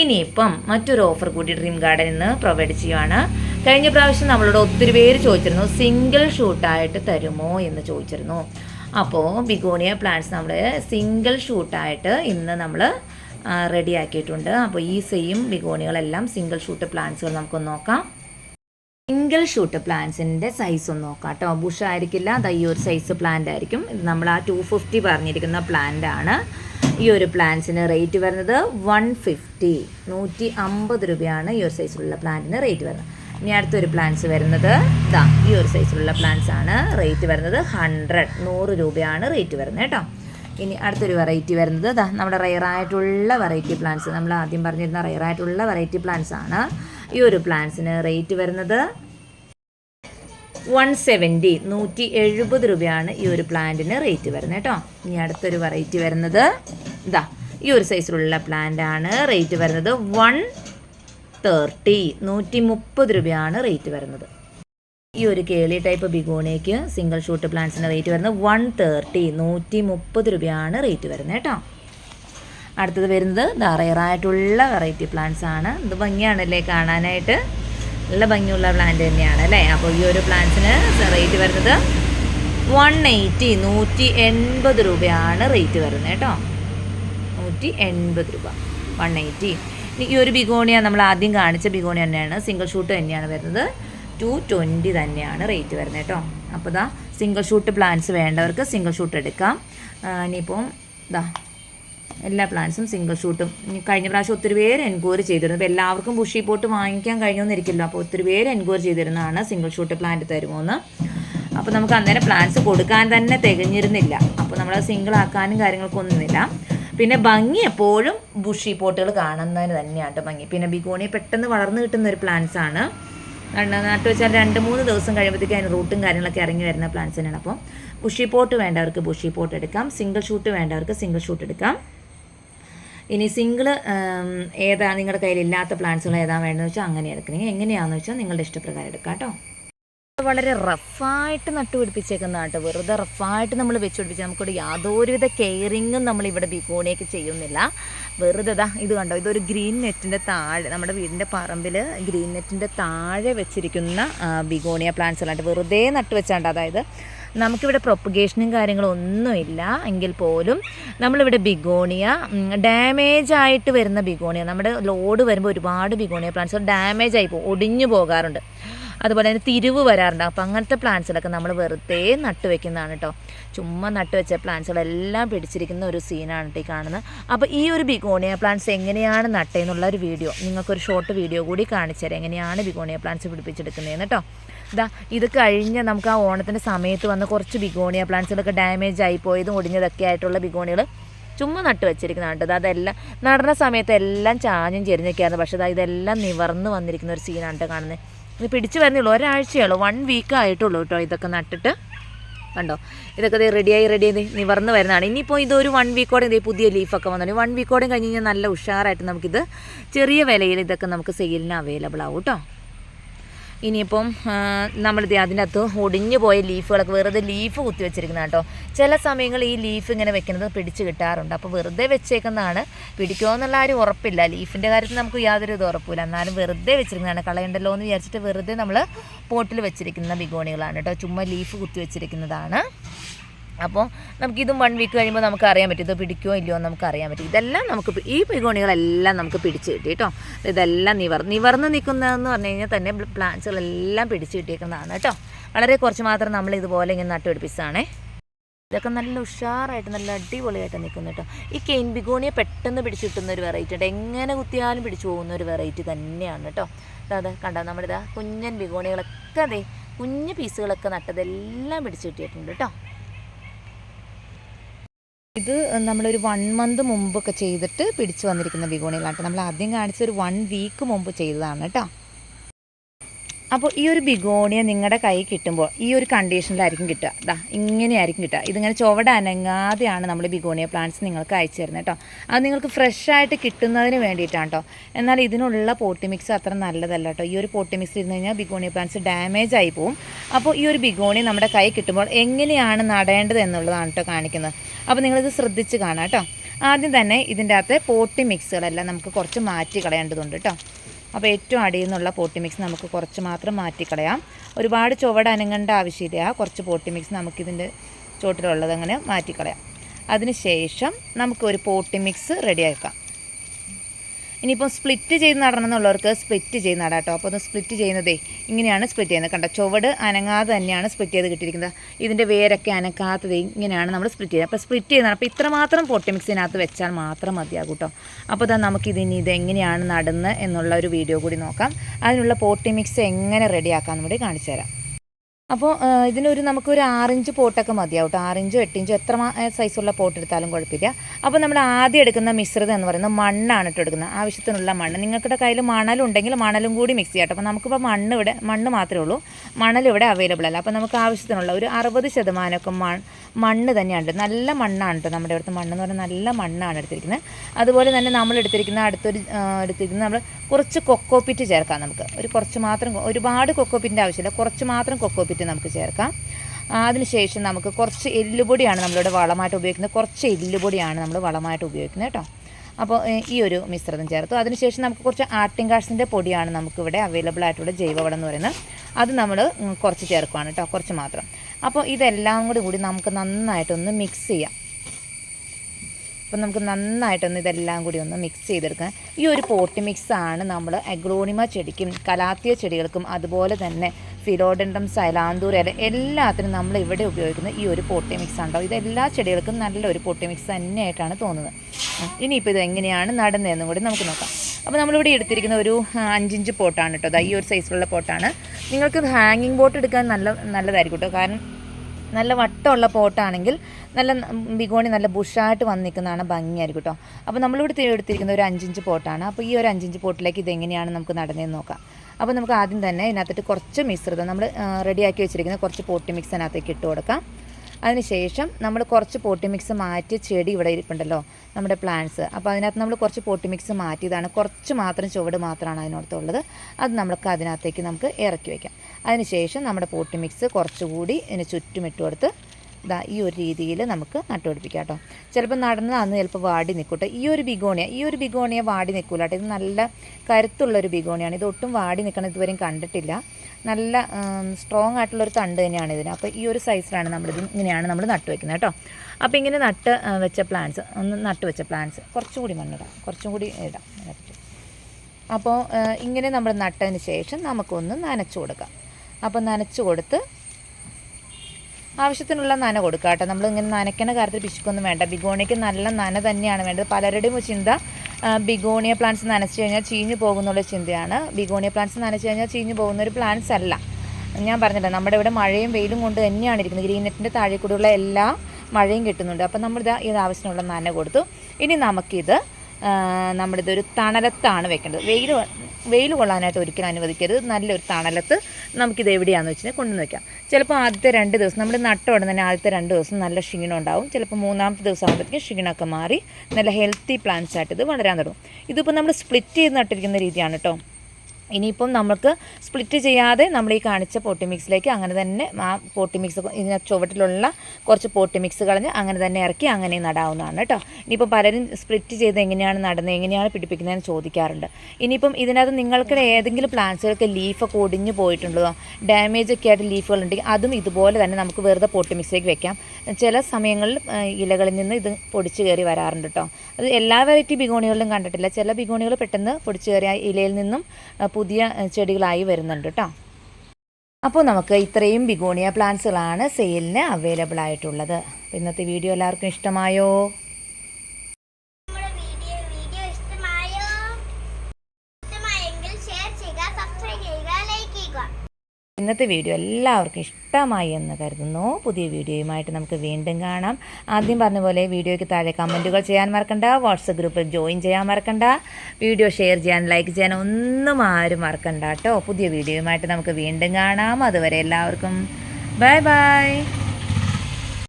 Speaker 1: ഇനിയിപ്പം മറ്റൊരു ഓഫർ കൂടി ഡ്രീം ഗാർഡനിൽ നിന്ന് പ്രൊവൈഡ് ചെയ്യുവാണ്. കഴിഞ്ഞ പ്രാവശ്യം നമ്മളോട് ഒത്തിരി പേര് ചോദിച്ചിരുന്നു സിംഗിൾ ഷൂട്ടായിട്ട് തരുമോ? എന്ന് ചോദിച്ചിരുന്നു. അപ്പോൾ ബിഗോണിയ പ്ലാന്റ്സ് നമ്മൾ സിംഗിൾ ഷൂട്ടായിട്ട് ഇന്ന് നമ്മൾ റെഡിയാക്കിയിട്ടുണ്ട് അപ്പോൾ ഈ സെയിം ബിഗോണികളെല്ലാം സിംഗിൾ ഷൂട്ട് പ്ലാന്റ്സുകൾ നമുക്ക് നോക്കാം. സിംഗിൾ ഷൂട്ട് പ്ലാന്റ്സിന്റെ സൈസ് ഒന്ന് നോക്കാം കേട്ടോ. ബുഷ് ആയിരിക്കില്ല അത് ഈ ഒരു സൈസ് പ്ലാന്റ് ആയിരിക്കും. ഇത് നമ്മൾ ആ ടു ഫിഫ്റ്റി പറഞ്ഞിരിക്കുന്ന പ്ലാന്റ് ആണ്. ഈ ഒരു പ്ലാന്റ്സിന് റേറ്റ് വരുന്നത് വൺ ഫിഫ്റ്റി നൂറ്റി അമ്പത് രൂപയാണ് ഈ ഒരു സൈസിലുള്ള പ്ലാന്റിന് റേറ്റ് വരുന്നത്. ഇനി അടുത്തൊരു പ്ലാന്റ്സ് വരുന്നത് ഇതാ ഈ ഒരു സൈസിലുള്ള പ്ലാന്റ്സ് ആണ് റേറ്റ് വരുന്നത് ഹൺഡ്രഡ് നൂറ് രൂപയാണ് റേറ്റ് വരുന്നത് കേട്ടോ. ഇനി അടുത്തൊരു വെറൈറ്റി വരുന്നത് ഇതാ നമ്മുടെ റയറായിട്ടുള്ള വെറൈറ്റി പ്ലാന്റ്സ് നമ്മൾ ആദ്യം പറഞ്ഞിരുന്ന റയറായിട്ടുള്ള വെറൈറ്റി പ്ലാന്റ്സ് ആണ്. ഈ ഒരു പ്ലാന്റ്സിന് റേറ്റ് വരുന്നത് വൺ സെവന്റി നൂറ്റി എഴുപത് രൂപയാണ് ഈ ഒരു പ്ലാന്റിന് റേറ്റ് വരുന്നത് കേട്ടോ. ഇനി അടുത്തൊരു വെറൈറ്റി വരുന്നത് ഇതാ ഈ ഒരു സൈസിലുള്ള ആണ് റേറ്റ് വരുന്നത് വൺ തേർട്ടി നൂറ്റി മുപ്പത് രൂപയാണ് റേറ്റ് വരുന്നത്. ഈ ഒരു കേളി ടൈപ്പ് ബിഗോണേക്ക് സിംഗിൾ ഷൂട്ട് പ്ലാന്റ്സിന് റേറ്റ് വരുന്നത് വൺ തേർട്ടി നൂറ്റി മുപ്പത് രൂപയാണ് റേറ്റ് വരുന്നത് കേട്ടോ. അടുത്തത് വരുന്നത് ധാറയറായിട്ടുള്ള വെറൈറ്റി പ്ലാന്റ്സ് ആണ്. ഇത് ഭംഗിയാണല്ലേ കാണാനായിട്ട്? നല്ല ഭംഗിയുള്ള പ്ലാന്റ് തന്നെയാണ് അല്ലേ? അപ്പോൾ ഈ ഒരു പ്ലാന്റ്സിന് റേറ്റ് വരുന്നത് വൺ എയ്റ്റി നൂറ്റി എൺപത് രൂപയാണ് റേറ്റ് വരുന്നത് കേട്ടോ. നൂറ്റി എൺപത് രൂപ വൺ എയ്റ്റി ഈ ഒരു ബിഗോണിയ നമ്മൾ ആദ്യം കാണിച്ച ബിഗോണിയ തന്നെയാണ് സിംഗിൾ ഷൂട്ട് തന്നെയാണ് വരുന്നത്. ടു ട്വന്റി തന്നെയാണ് റേറ്റ് വരുന്നത് കേട്ടോ. അപ്പോൾ ദാ സിംഗിൾ ഷൂട്ട് പ്ലാന്റ്സ് വേണ്ടവർക്ക് സിംഗിൾ ഷൂട്ട് എടുക്കാം. ഇനിയിപ്പം ദാ എല്ലാ പ്ലാന്റ്സും സിംഗിൾ ഷൂട്ടും കഴിഞ്ഞ പ്രാവശ്യം ഒത്തിരി പേര് എൻക്വയറി ചെയ്തിരുന്നു. അപ്പോൾ എല്ലാവർക്കും ബുഷി പോട്ട് വാങ്ങിക്കാൻ കഴിഞ്ഞോന്നിരിക്കില്ല അപ്പോൾ ഒത്തിരി പേര് എൻക്വയറി ചെയ്തിരുന്നതാണ് സിംഗിൾ ഷൂട്ട് പ്ലാന്റ് തരുമോ എന്ന് അപ്പോൾ നമുക്ക് അന്നേരം പ്ലാന്റ്സ് കൊടുക്കാൻ തന്നെ തികഞ്ഞിരുന്നില്ല. അപ്പോൾ നമ്മൾ സിംഗിൾ ആക്കാനും കാര്യങ്ങൾക്കൊന്നുമില്ല പിന്നെ ഭംഗി എപ്പോഴും ബുഷി പോട്ടുകൾ കാണുന്നതിന് തന്നെയാണ് ഭംഗി. പിന്നെ ബിഗോണി പെട്ടെന്ന് വളർന്നു കിട്ടുന്ന ഒരു പ്ലാന്റ്സ് ആണ്. നട്ടു വെച്ചാൽ രണ്ട് മൂന്ന് ദിവസം കഴിയുമ്പോഴത്തേക്ക് അതിന് റൂട്ടും കാര്യങ്ങളൊക്കെ ഇറങ്ങി വരുന്ന പ്ലാന്റ്സ് തന്നെയാണ്. അപ്പോൾ ബുഷി പോട്ട് വേണ്ടവർക്ക് ബുഷി പോട്ട് എടുക്കാം. സിംഗിൾ ഷൂട്ട് വേണ്ടവർക്ക് സിംഗിൾ ഷൂട്ട് എടുക്കാം. ഇനി സിംഗിൾ ഏതാണ് നിങ്ങളുടെ കയ്യിൽ ഇല്ലാത്ത പ്ലാന്റ്സുകൾ ഏതാണ് വേണ്ടതെന്ന് വെച്ചാൽ അങ്ങനെ എടുക്കണമെങ്കിൽ എങ്ങനെയാണെന്ന് വെച്ചാൽ നിങ്ങളുടെ ഇഷ്ടപ്രകാരം എടുക്കാം കേട്ടോ. വളരെ റഫായിട്ട് നട്ടുപിടിപ്പിച്ചേക്കുന്ന കേട്ടോ. വെറുതെ റഫായിട്ട് നമ്മൾ വെച്ച് പിടിപ്പിച്ച് നമുക്കൊരു യാതൊരുവിധ കെയറിങ്ങും നമ്മൾ ഇവിടെ ബിഗോണിയൊക്കെ ചെയ്യുന്നില്ല. വെറുതെ ഇതാ ഇത് കണ്ടോ? ഇതൊരു ഗ്രീൻ നെറ്റിന്റെ താഴെ നമ്മുടെ വീടിന്റെ പറമ്പിൽ ഗ്രീൻ നെറ്റിന്റെ താഴെ വെച്ചിരിക്കുന്ന ബിഗോണിയ പ്ലാന്റ്സുകളായിട്ട് വെറുതെ നട്ടുവെച്ചാണ്ട് അതായത് നമുക്കിവിടെ പ്രൊപ്പഗേഷനും കാര്യങ്ങളും ഒന്നുമില്ല. എങ്കിൽ പോലും നമ്മളിവിടെ ബിഗോണിയ ഡാമേജ് ആയിട്ട് വരുന്ന ബിഗോണിയ നമ്മുടെ ലോഡ് വരുമ്പോൾ ഒരുപാട് ബിഗോണിയ പ്ലാന്റ്സ് ഡാമേജ് ആയി പോകും ഒടിഞ്ഞു പോകാറുണ്ട്. അതുപോലെ തന്നെ തിരിവ് വരാറുണ്ട്. അപ്പോൾ അങ്ങനത്തെ പ്ലാന്റ്സിലൊക്കെ നമ്മൾ വെറുതെ നട്ട് വെക്കുന്നതാണ് കേട്ടോ ചുമ്മാ നട്ട് വെച്ച പ്ലാന്റ്സുകളെല്ലാം പിടിച്ചിരിക്കുന്ന ഒരു സീനാണ് ഈ കാണുന്നത്. അപ്പോൾ ഈ ഒരു ബിഗോണിയ പ്ലാന്റ്സ് എങ്ങനെയാണ് നട്ടേന്നുള്ള ഒരു വീഡിയോ നിങ്ങൾക്കൊരു ഷോർട്ട് വീഡിയോ കൂടി കാണിച്ചു തരാം. എങ്ങനെയാണ് ബിഗോണിയ പ്ലാന്റ്സ് പിടിപ്പിച്ചെടുക്കുന്നതെന്ന് കേട്ടോ ഇതാ ഇത് കഴിഞ്ഞ് നമുക്ക് ആ ഓണത്തിന്റെ സമയത്ത് വന്ന് കുറച്ച് ബിഗോണിയ പ്ലാന്റ്സുകളൊക്കെ ഡാമേജ് ആയി പോയതും ഒടിഞ്ഞതൊക്കെ ആയിട്ടുള്ള ബിഗോണികൾ ചുമ്മാ നട്ട് വെച്ചിരിക്കുന്നതാണ് കേട്ടോ. അതെല്ലാം നടന്ന സമയത്ത് എല്ലാം ചാഞ്ഞും ചെരിഞ്ഞൊക്കെയായിരുന്നു. പക്ഷേ ഇതെല്ലാം നിവർന്ന് വന്നിരിക്കുന്ന ഒരു സീനാണ് കേട്ടോ കാണുന്നത് ഇത് പിടിച്ചു വരുന്നുള്ളൂ ഒരാഴ്ചയുള്ളൂ വൺ വീക്ക് ആയിട്ടുള്ളൂ കേട്ടോ ഇതൊക്കെ നട്ടിട്ട്. കണ്ടോ? ഇതൊക്കെ റെഡിയായി റെഡിയായി നിവർന്ന് വരുന്നതാണ്. ഇനിയിപ്പോൾ ഇതൊരു വൺ വീക്കോടെ ഇതേ പുതിയ ലീഫൊക്കെ വന്നു വൺ വീക്കോടെ കഴിഞ്ഞ് കഴിഞ്ഞാൽ നല്ല ഉഷാറായിട്ട് നമുക്കിത് ചെറിയ വിലയിൽ ഇതൊക്കെ നമുക്ക് സെയിലിന് അവൈലബിൾ ആവും കേട്ടോ. ഇനിയിപ്പം നമ്മളിത് അതിന്റെ അകത്ത് ഒടിഞ്ഞു പോയ ലീഫുകളൊക്കെ വെറുതെ ലീഫ് കുത്തി വെച്ചിരിക്കുന്ന കേട്ടോ. ചില സമയങ്ങളിൽ ഈ ലീഫ് ഇങ്ങനെ വെക്കുന്നത് പിടിച്ച് കിട്ടാറുണ്ട്. അപ്പോൾ വെറുതെ വെച്ചേക്കുന്നതാണ്. പിടിക്കുമോ എന്നുള്ള ആരും ഉറപ്പില്ല. ലീഫിന്റെ കാര്യത്തിൽ നമുക്ക് യാതൊരു ഇത് ഉറപ്പില്ല. എന്നാലും വെറുതെ വെച്ചിരിക്കുന്നതാണ്. കളയണ്ടല്ലോ എന്ന് വിചാരിച്ചിട്ട് വെറുതെ നമ്മൾ പോട്ടിൽ വെച്ചിരിക്കുന്ന ബിഗോണികളാണ് കേട്ടോ. ചുമ്മാ ലീഫ് കുത്തി വെച്ചിരിക്കുന്നതാണ്. അപ്പോൾ നമുക്കിതും വൺ വീക്ക് കഴിയുമ്പോൾ നമുക്ക് അറിയാൻ പറ്റും ഇത് പിടിക്കുമോ ഇല്ലയോ എന്ന് നമുക്ക് അറിയാൻ പറ്റും. ഇതെല്ലാം നമുക്ക് ഈ പിഗോണികളെല്ലാം നമുക്ക് പിടിച്ച് കിട്ടി കേട്ടോ. ഇതെല്ലാം നിവർ നിവർന്ന് നിൽക്കുന്നതെന്ന് പറഞ്ഞു കഴിഞ്ഞാൽ തന്നെ പ്ലാന്റ്സുകളെല്ലാം പിടിച്ച് കിട്ടിയേക്കുന്നതാണ് കേട്ടോ. വളരെ കുറച്ച് മാത്രം നമ്മൾ ഇതുപോലെ ഇങ്ങനെ നട്ടുപിടിപ്പിച്ചതാണേ ഇതൊക്കെ നല്ല ഉഷാറായിട്ട് നല്ല അടിപൊളിയായിട്ട് നിൽക്കുന്നു കേട്ടോ. ഈ കെയിൻ ബിഗോണിയെ പെട്ടെന്ന് പിടിച്ചു കിട്ടുന്ന ഒരു വെറൈറ്റി ഉണ്ട്. എങ്ങനെ കുത്തിയാലും പിടിച്ചു പോകുന്ന ഒരു വെറൈറ്റി തന്നെയാണ് കേട്ടോ. അതായത് കണ്ടോ? നമ്മളിതാ കുഞ്ഞൻ ബിഗോണികളൊക്കെ അതെ കുഞ്ഞു പീസുകളൊക്കെ നട്ടതെല്ലാം പിടിച്ചു കിട്ടിയിട്ടുണ്ട് കേട്ടോ. ഇത് നമ്മളൊരു വൺ മന്ത് മുമ്പൊക്കെ ചെയ്തിട്ട് പിടിച്ചു വന്നിരിക്കുന്ന ബിഗോണികളാണ് നമ്മൾ ആദ്യം കാണിച്ച ഒരു വൺ വീക്ക് മുമ്പ് ചെയ്തതാണ് കേട്ടോ. അപ്പോൾ ഈ ഒരു ബിഗോണിയ നിങ്ങളുടെ കൈ കിട്ടുമ്പോൾ ഈ ഒരു കണ്ടീഷനിലായിരിക്കും കിട്ടുക. ദാ ഇങ്ങനെയായിരിക്കും കിട്ടുക. ഇതിങ്ങനെ ചുവട് അനങ്ങാതെയാണ് നമ്മൾ ബിഗോണിയ പ്ലാന്റ്സ് നിങ്ങൾക്ക് അയച്ചു തരുന്നത് കേട്ടോ. അത് നിങ്ങൾക്ക് ഫ്രഷ് ആയിട്ട് കിട്ടുന്നതിന് വേണ്ടിയിട്ടാണ് കേട്ടോ. എന്നാൽ ഇതിനുള്ള പോട്ടി മിക്സ് അത്ര നല്ലതല്ല കേട്ടോ. ഈ ഒരു പോട്ടി മിക്സ് ഇരുന്ന് കഴിഞ്ഞാൽ ബിഗോണിയ പ്ലാന്റ്സ് ഡാമേജ് ആയി പോവും. അപ്പോൾ ഈ ഒരു ബിഗോണി നമ്മുടെ കൈ കിട്ടുമ്പോൾ എങ്ങനെയാണ് നടേണ്ടത് എന്നുള്ളതാണ് കേട്ടോ കാണിക്കുന്നത്. അപ്പോൾ നിങ്ങളിത് ശ്രദ്ധിച്ച് കാണാം കേട്ടോ. ആദ്യം തന്നെ ഇതിന്റെ അകത്തെ പോട്ടി മിക്സുകളെല്ലാം നമുക്ക് കുറച്ച് മാറ്റി കളയേണ്ടതുണ്ട് കേട്ടോ. അപ്പോൾ ഏറ്റവും അടിയിൽ നിന്നുള്ള പോട്ടി മിക്സ് നമുക്ക് കുറച്ച് മാത്രം മാറ്റിക്കളയാം. ഒരുപാട് ചുവട് അനങ്ങേണ്ട ആവശ്യമില്ല. കുറച്ച് പോട്ടി മിക്സ് നമുക്കിതിന്റെ ചോട്ടിലുള്ളത് അങ്ങനെ മാറ്റിക്കളയാം. അതിന് ശേഷം നമുക്കൊരു പോട്ടി മിക്സ് റെഡിയാക്കാം ഇനിയിപ്പോൾ സ്പ്ലിറ്റ് ചെയ്ത് നടണം എന്നുള്ളവർക്ക് സ്പ്ലിറ്റ് ചെയ്ത് നടാം കേട്ടോ അപ്പോൾ അത് സ്പ്ലിറ്റ് ചെയ്യുന്നതേ ഇങ്ങനെയാണ് സ്പ്ലിറ്റ് ചെയ്യുന്നത്. കണ്ടോ ചുവട് അനങ്ങാതെ തന്നെയാണ് സ്പ്ലിറ്റ് ചെയ്ത് കിട്ടിയിരിക്കുന്നത്. ഇതിന്റെ വേരൊക്കെ അനക്കാത്തതേ ഇങ്ങനെയാണ് നമ്മൾ സ്പ്ലിറ്റ് ചെയ്യുന്നത്. അപ്പോൾ സ്പ്ലിറ്റ് ചെയ്യുന്നത് അപ്പോൾ ഇത്രമാത്രം പൊട്ടി മിക്സിനകത്ത് വെച്ചാൽ മാത്രം മതിയാകും കേട്ടോ അപ്പോൾ ഇതാ നമുക്കിതിനി ഇത് എങ്ങനെയാണ് നടുന്നത് എന്നുള്ള ഒരു വീഡിയോ കൂടി നോക്കാം. അതിനുള്ള പോട്ടി മിക്സ് എങ്ങനെ റെഡിയാക്കാമെന്ന് കൂടി കാണിച്ചു തരാം. അപ്പോൾ ഇതിനൊരു നമുക്കൊരു ആറിഞ്ച് പോട്ടൊക്കെ മതിയാവും കേട്ടോ ആറിഞ്ചോ എട്ടിഞ്ചോ എത്ര സൈസുള്ള പോട്ട് എടുത്താലും കുഴപ്പമില്ല. അപ്പോൾ നമ്മൾ ആദ്യം എടുക്കുന്ന മിശ്രിതം എന്ന് പറയുന്നത് മണ്ണാണ് കേട്ടോ എടുക്കുന്നത്. ആവശ്യത്തിനുള്ള മണ്ണ്. നിങ്ങളുടെ കയ്യിൽ മണലുണ്ടെങ്കിൽ മണലും കൂടി മിക്സ് ചെയ്യാം അപ്പോൾ നമുക്കിപ്പോൾ മണ്ണ് ഇവിടെ മണ്ണ് മാത്രമേ ഉള്ളൂ. മണൽ ഇവിടെ അവൈലബിൾ അല്ല. അപ്പോൾ നമുക്ക് ആവശ്യത്തിനുള്ള ഒരു അറുപത് ശതമാനമൊക്കെ മൺ മണ്ണ് തന്നെയാണ് നല്ല മണ്ണാണ് കേട്ടോ നമ്മുടെ അടുത്ത് മണ്ണെന്ന് പറഞ്ഞാൽ നല്ല മണ്ണാണ് എടുത്തിരിക്കുന്നത്. അതുപോലെ തന്നെ നമ്മൾ എടുത്തിരിക്കുന്ന അടുത്തൊരു എടുത്തിരിക്കുന്ന നമ്മൾ കുറച്ച് കൊക്കോപ്പിറ്റ് ചേർക്കാം നമുക്ക്. ഒരു കുറച്ച് മാത്രം ഒരുപാട് കൊക്കോപ്പിറ്റിന്റെ ആവശ്യമില്ല. കുറച്ച് മാത്രം കൊക്കോപ്പിറ്റ് നമുക്ക് ചേർക്കാം. അതിനുശേഷം നമുക്ക് കുറച്ച് എല്ലുപൊടിയാണ് നമ്മളിവിടെ വളമായിട്ട് ഉപയോഗിക്കുന്നത്. കുറച്ച് എല്ലുപൊടിയാണ് നമ്മൾ വളമായിട്ട് ഉപയോഗിക്കുന്നത് കേട്ടോ. അപ്പോൾ ഈ ഒരു മിശ്രിതം ചേർത്തു. അതിനുശേഷം നമുക്ക് കുറച്ച് ആട്ടിൻകാഷിന്റെ പൊടിയാണ് നമുക്കിവിടെ അവൈലബിൾ ആയിട്ടുള്ള ജൈവവളം എന്ന് പറയുന്നത്. അത് നമ്മൾ കുറച്ച് ചേർക്കുകയാണ് കേട്ടോ. കുറച്ച് മാത്രം. അപ്പോൾ ഇതെല്ലാം കൂടി കൂടി നമുക്ക് നന്നായിട്ടൊന്ന് മിക്സ് ചെയ്യാം. അപ്പോൾ നമുക്ക് നന്നായിട്ടൊന്ന് ഇതെല്ലാം കൂടി ഒന്ന് മിക്സ് ചെയ്തെടുക്കാം. ഈ ഒരു പോട്ടി മിക്സാണ് നമ്മൾ അഗ്രോണിമ ചെടിക്കും കലാത്തിയ ചെടികൾക്കും അതുപോലെ തന്നെ ഫിലോഡൻഡം സൈലാന്തൂർ ഇല എല്ലാത്തിനും നമ്മൾ ഇവിടെ ഉപയോഗിക്കുന്ന ഈ ഒരു പോട്ടി മിക്സ് ഉണ്ടോ ഇത് എല്ലാ ചെടികൾക്കും നല്ലൊരു പോട്ടി മിക്സ് തന്നെയായിട്ടാണ് തോന്നുന്നത്. ഇനിയിപ്പോൾ ഇത് എങ്ങനെയാണ് നടുന്നതെന്നും കൂടി നമുക്ക് നോക്കാം. അപ്പോൾ നമ്മളിവിടെ എടുത്തിരിക്കുന്ന ഒരു അഞ്ചിഞ്ച് പോട്ടാണ് കേട്ടോ ഈ ഒരു സൈസിലുള്ള പോട്ടാണ് നിങ്ങൾക്ക് ഹാങ്ങിങ് ബോട്ട് എടുക്കാൻ നല്ല നല്ലതായിരിക്കും കേട്ടോ കാരണം നല്ല വട്ടമുള്ള പോട്ടാണെങ്കിൽ നല്ല ബിഗോണി നല്ല ബുഷായിട്ട് വന്ന് നിൽക്കുന്നതാണ് ഭംഗിയായിരിക്കും കേട്ടോ അപ്പോൾ നമ്മളിവിടെ എടുത്തിരിക്കുന്ന ഒരു അഞ്ചിഞ്ച് പോട്ടാണ്. അപ്പോൾ ഈ ഒരു അഞ്ചിഞ്ച് പോട്ടിലേക്ക് ഇതെങ്ങനെയാണ് നമുക്ക് നടന്നതെന്ന് നോക്കാം. അപ്പോൾ നമുക്ക് ആദ്യം തന്നെ ഇതിനകത്തിട്ട് കുറച്ച് മിശ്രിതം നമ്മൾ റെഡിയാക്കി വെച്ചിരിക്കുന്ന കുറച്ച് പോട്ടി മിക്സ് അതിനകത്തേക്ക് ഇട്ട് കൊടുക്കാം. അതിനുശേഷം നമ്മൾ കുറച്ച് പോട്ടി മിക്സ് മാറ്റി ചെടി ഇവിടെ ഇരിപ്പുണ്ടല്ലോ നമ്മുടെ പ്ലാന്റ്സ് അപ്പോൾ അതിനകത്ത് നമ്മൾ കുറച്ച് പോട്ടി മിക്സ് മാറ്റിയതാണ്. കുറച്ച് മാത്രം ചുവട് മാത്രമാണ് അതിനകത്തുള്ളത്. അത് നമുക്ക് അതിനകത്തേക്ക് നമുക്ക് ഇറക്കി വയ്ക്കാം അതിനുശേഷം നമ്മുടെ പോട്ടി മിക്സ് കുറച്ചുകൂടി ഇതിന് ചുറ്റും ഇട്ട് കൊടുത്ത് ഇതാ ഈ ഒരു രീതിയിൽ നമുക്ക് നട്ടുപിടിപ്പിക്കാം കേട്ടോ. ചിലപ്പോൾ നടന്ന് അന്ന് ചിലപ്പോൾ വാടി നിൽക്കൂട്ടോ. ഈ ഒരു ബിഗോണിയ ഈ ഒരു ബിഗോണിയ വാടി നിൽക്കൂല കേട്ടോ. ഇത് നല്ല കരുത്തുള്ളൊരു ബിഗോണിയാണ്. ഇത് ഒട്ടും വാടി നിൽക്കണം ഇതുവരെയും കണ്ടിട്ടില്ല. നല്ല സ്ട്രോങ് ആയിട്ടുള്ളൊരു തണ്ട് തന്നെയാണ് ഇതിന്. അപ്പോൾ ഈ ഒരു സൈസിലാണ് നമ്മളിത് ഇങ്ങനെയാണ് നമ്മൾ നട്ട് വെക്കുന്നത് കേട്ടോ. അപ്പോൾ ഇങ്ങനെ നട്ട് വെച്ച പ്ലാന്റ്സ് ഒന്ന് നട്ട് വെച്ച പ്ലാന്റ്സ് കുറച്ചും കൂടി മണ്ണിടാം കുറച്ചും കൂടി ഇടാം. അപ്പോൾ ഇങ്ങനെ നമ്മൾ നട്ടതിന് ശേഷം നമുക്കൊന്ന് നനച്ചു കൊടുക്കാം. അപ്പോൾ നനച്ചു കൊടുത്ത് ആവശ്യത്തിനുള്ള നന കൊടുക്കുക കേട്ടോ. നമ്മൾ ഇങ്ങനെ നനയ്ക്കണ കാര്യത്തിൽ പിശുക്കൊന്നും വേണ്ട. ബിഗോണിക്ക് നല്ല നന തന്നെയാണ് വേണ്ടത്. പലരുടെയും ചിന്ത ബിഗോണിയ പ്ലാന്റ്സ് നനച്ചു കഴിഞ്ഞാൽ ചീഞ്ഞു പോകുന്നുള്ള ചിന്തയാണ്. ബിഗോണിയ പ്ലാന്റ്സ് നനച്ചു കഴിഞ്ഞാൽ ചീഞ്ഞു പോകുന്ന ഒരു പ്ലാന്റ്സ് അല്ല. ഞാൻ പറഞ്ഞില്ല നമ്മുടെ ഇവിടെ മഴയും വെയിലും കൊണ്ട് തന്നെയാണ് ഇരിക്കുന്നത്. ഗ്രീൻ നെറ്റിന്റെ താഴെ കൂടിയുള്ള എല്ലാ മഴയും കിട്ടുന്നുണ്ട്. അപ്പം നമ്മളിത് ഇത് ആവശ്യമുള്ള നന കൊടുത്തു. ഇനി നമുക്കിത് ആ, ഇതൊരു തണലത്താണ് വെക്കേണ്ടത്. വെയിൽ വെയിൽ കൊള്ളാനായിട്ട് ഒരിക്കലും അനുവദിക്കരുത്. നല്ലൊരു തണലത്ത് നമുക്കിത് എവിടെയാണെന്ന് വെച്ചാൽ കൊണ്ടുവന്ന് വെക്കാം. ചിലപ്പോൾ ആദ്യത്തെ രണ്ട് ദിവസം നമ്മൾ നട്ട ഉടനെ തന്നെ ആദ്യത്തെ രണ്ട് ദിവസം നല്ല ക്ഷീണം ഉണ്ടാവും. ചിലപ്പോൾ മൂന്നാമത്തെ ദിവസം ആകുമ്പോഴത്തേക്കും ക്ഷീണമൊക്കെ മാറി നല്ല ഹെൽത്തി പ്ലാന്റ്സ് ആയിട്ട് ഇത് വളരാൻ തുടങ്ങും. ഇതിപ്പോൾ നമ്മൾ സ്പ്ലിറ്റ് ചെയ്ത് നട്ടിരിക്കുന്ന രീതിയാണ് കേട്ടോ ഇനിയിപ്പം നമുക്ക് സ്പ്ലിറ്റ് ചെയ്യാതെ നമ്മൾ ഈ കാണിച്ച പോട്ടി മിക്സിലേക്ക് അങ്ങനെ തന്നെ ആ പോട്ടി മിക്സ് ഇതിന് ചുവട്ടിലുള്ള കുറച്ച് പോട്ടി മിക്സ് കളഞ്ഞ് അങ്ങനെ തന്നെ ഇറക്കി അങ്ങനെ നടാവുന്നതാണ് കേട്ടോ. ഇനിയിപ്പം പലരും സ്പ്ലിറ്റ് ചെയ്ത് എങ്ങനെയാണ് നടുന്നത് എങ്ങനെയാണ് പിടിപ്പിക്കുന്നതെന്ന് ചോദിക്കാറുണ്ട്. ഇനിയിപ്പം ഇതിനകത്ത് നിങ്ങൾക്ക് ഏതെങ്കിലും പ്ലാന്റ്സുകൾക്ക് ലീഫൊക്കെ ഒടിഞ്ഞു പോയിട്ടുള്ളതോ ഡാമേജ് ഒക്കെ ആയിട്ട് ലീഫുകൾ ഉണ്ടെങ്കിൽ അതും ഇതുപോലെ തന്നെ നമുക്ക് വെറുതെ പോട്ടി മിക്സിലേക്ക് വെക്കാം. ചില സമയങ്ങളിൽ ഇലകളിൽ നിന്ന് ഇത് പൊടിച്ച് കയറി വരാറുണ്ട് കേട്ടോ. അത് എല്ലാ വെറൈറ്റി ബിഗോണികളിലും കണ്ടിട്ടില്ല. ചില ബിഗോണികൾ പെട്ടെന്ന് പൊടിച്ച് കയറി ഇലയിൽ നിന്നും പുതിയ ചെടികളായി വരുന്നുണ്ട് കേട്ടോ അപ്പോൾ നമുക്ക് ഇത്രയും ബിഗോണിയ പ്ലാന്റ്സുകളാണ് സെയിലിന് അവൈലബിൾ ആയിട്ടുള്ളത്. ഇന്നത്തെ വീഡിയോ എല്ലാവർക്കും ഇഷ്ടമായോ? ഇന്നത്തെ വീഡിയോ എല്ലാവർക്കും ഇഷ്ടമായി എന്ന് കരുതുന്നു. പുതിയ വീഡിയോയുമായിട്ട് നമുക്ക് വീണ്ടും കാണാം. ആദ്യം പറഞ്ഞ പോലെ വീഡിയോയ്ക്ക് താഴെ കമന്റുകൾ ചെയ്യാൻ മറക്കണ്ട വാട്സപ്പ് ഗ്രൂപ്പിൽ ജോയിൻ ചെയ്യാൻ മറക്കണ്ട വീഡിയോ ഷെയർ ചെയ്യാൻ ലൈക്ക് ചെയ്യാൻ ഒന്നും ആരും മറക്കണ്ട കേട്ടോ. പുതിയ വീഡിയോയുമായിട്ട് നമുക്ക് വീണ്ടും കാണാം. അതുവരെ എല്ലാവർക്കും ബൈ ബൈ.